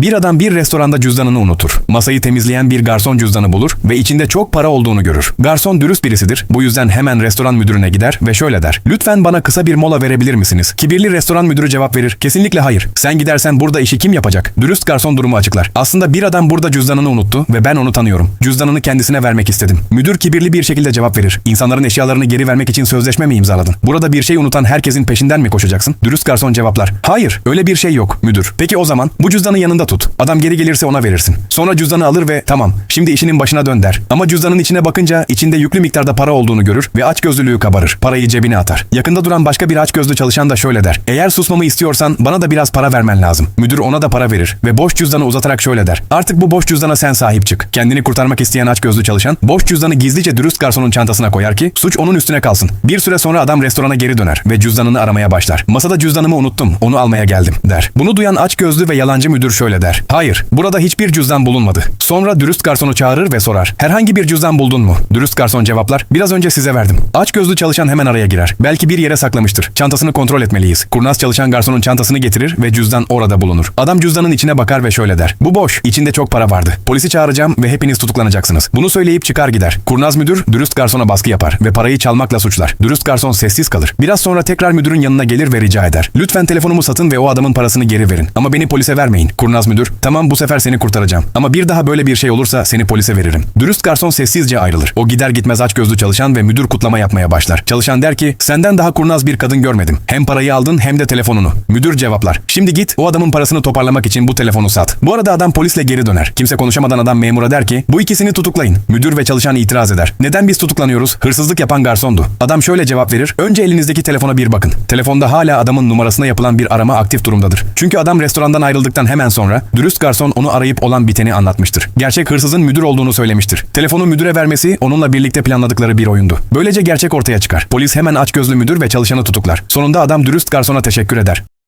Bir adam bir restoranda cüzdanını unutur. Masayı temizleyen bir garson cüzdanı bulur ve içinde çok para olduğunu görür. Garson dürüst birisidir. Bu yüzden hemen restoran müdürüne gider ve şöyle der. Lütfen bana kısa bir mola verebilir misiniz? Kibirli restoran müdürü cevap verir. Kesinlikle hayır. Sen gidersen burada işi kim yapacak? Dürüst garson durumu açıklar. Aslında bir adam burada cüzdanını unuttu ve ben onu tanıyorum. Cüzdanını kendisine vermek istedim. Müdür kibirli bir şekilde cevap verir. İnsanların eşyalarını geri vermek için sözleşme mi imzaladın? Burada bir şey unutan herkesin peşinden mi koşacaksın? Dürüst garson cevaplar. Hayır, öyle bir şey yok müdür. Peki o zaman bu cüzdanı yanında tut. Adam geri gelirse ona verirsin. Sonra cüzdanı alır ve tamam şimdi işinin başına dön der. Ama cüzdanın içine bakınca içinde yüklü miktarda para olduğunu görür ve açgözlülüğü kabarır. Parayı cebine atar. Yakında duran başka bir açgözlü çalışan da şöyle der. Eğer susmamı istiyorsan bana da biraz para vermen lazım. Müdür ona da para verir ve boş cüzdanı uzatarak şöyle der. Artık bu boş cüzdana sen sahip çık. Kendini kurtarmak isteyen açgözlü çalışan boş cüzdanı gizlice dürüst garsonun çantasına koyar ki suç onun üstüne kalsın. Bir süre sonra adam restorana geri döner ve cüzdanını aramaya başlar. Masada cüzdanımı unuttum. Onu almaya geldim der. Bunu duyan açgözlü ve yalancı müdür şöyle der. Hayır, burada hiçbir cüzdan bulunmadı. Sonra dürüst garsonu çağırır ve sorar. Herhangi bir cüzdan buldun mu? Dürüst garson cevaplar. Biraz önce size verdim. Açgözlü çalışan hemen araya girer. Belki bir yere saklamıştır. Çantasını kontrol etmeliyiz. Kurnaz çalışan garsonun çantasını getirir ve cüzdan orada bulunur. Adam cüzdanın içine bakar ve şöyle der. Bu boş. İçinde çok para vardı. Polisi çağıracağım ve hepiniz tutuklanacaksınız. Bunu söyleyip çıkar gider. Kurnaz müdür dürüst garsona baskı yapar ve parayı çalmakla suçlar. Dürüst garson sessiz kalır. Biraz sonra tekrar müdürün yanına gelir ve rica eder. Lütfen telefonumu satın ve o adamın parasını geri verin. Ama beni polise vermeyin. Kurnaz müdür, tamam bu sefer seni kurtaracağım. Ama bir daha böyle bir şey olursa seni polise veririm. Dürüst garson sessizce ayrılır. O gider gitmez aç gözlü çalışan ve müdür kutlama yapmaya başlar. Çalışan der ki, senden daha kurnaz bir kadın görmedim. Hem parayı aldın hem de telefonunu. Müdür cevaplar. Şimdi git o adamın parasını toparlamak için bu telefonu sat. Bu arada adam polisle geri döner. Kimse konuşamadan adam memura der ki, bu ikisini tutuklayın. Müdür ve çalışan itiraz eder. Neden biz tutuklanıyoruz? Hırsızlık yapan garsondu. Adam şöyle cevap verir. Önce elinizdeki telefona bir bakın. Telefonda hala adamın numarasına yapılan bir arama aktif durumdadır. Çünkü adam restorandan ayrıldıktan hemen sonra dürüst garson onu arayıp olan biteni anlatmıştır. Gerçek hırsızın müdür olduğunu söylemiştir. Telefonu müdüre vermesi onunla birlikte planladıkları bir oyundu. Böylece gerçek ortaya çıkar. Polis hemen açgözlü müdür ve çalışanı tutuklar. Sonunda adam dürüst garsona teşekkür eder.